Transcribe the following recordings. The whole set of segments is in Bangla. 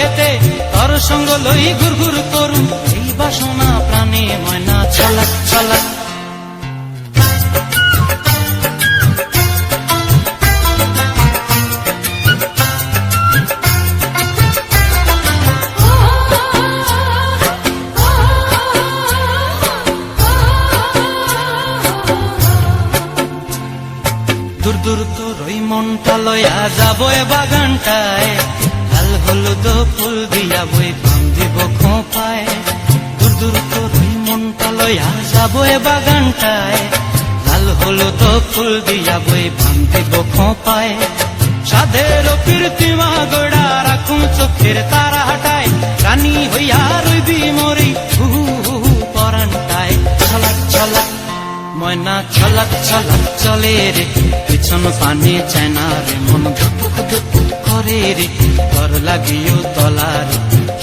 হেতে তর সঙ্গ লই ঘুরঘুর করুম এই বাসনা প্রাণে ময়না ছালাক ছালাক দূর দূর তোর ওই মনটা লয়া যাব এ বাগানটায়। হলুদ ফুল দিয়া বই পাম দিব খোঁপায় দূর দূর তোর ওই মনটা লয়া যাব এ বাগানটায়। লাল হলুদ ফুল দিয়া বই পাম দিব খোঁপায় সাধের কীর্তিমা গোড়া রাখুন চোখের তারা হাটায়। রানী হইয়া রইবি মরি, হু হু হু হু, পরানটায়। ছলাক ছলাক, ময়না, ছলাক ছলাক, চলে রে। পিছন পানে চায় না রে মন ধুপুক ধুপুক করে রে কর লাগিও তলার।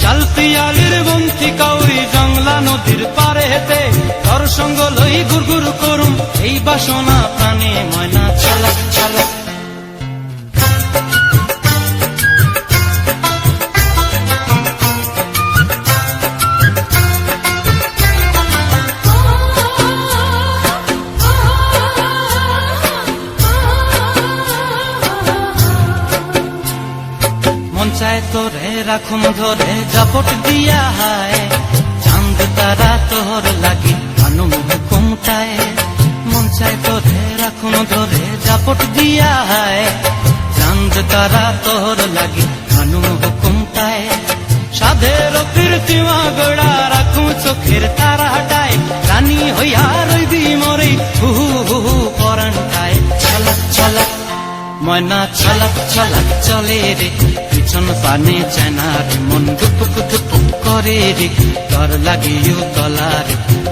শাল পিয়ালির বন্তি কাউরি জংলা নদীর পারে হেতে তর সঙ্গ লই গুরগুর করুম। এই বাসনা প্রাণে ময়না ছলাক ছলাক তোরে রাখুম ধরে, জাপট দিয়া হায়। চাঁদ তারা তোর লাগি আনুম হুকুমটায় মন চায় তোরে রাখুম ধরে, জাপট দিয়া হায়। চাঁদ তারা তোর লাগি আনুম হুকুমটায় সাধের কীর্তিমা গোড়া রাখুম চোখের তারা হাটায় রানী হইয়া রইবি মরে, হু হু হু হু পরানটায় ছলাক ছলাক ময়না ছলাক ছলাক চলে রে। পিছন পানে চেনার মন দুপুক দুপুক করে রে তর লাগিও তলার।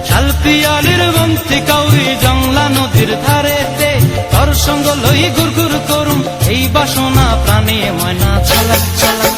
শাল পিয়ালির বন্তি কাউরি জংলা নদীর ধারেতে, তর সঙ্গ লই গুরগুর করুম, এই বাসনা প্রাণে ময়না ছলাক ছলাক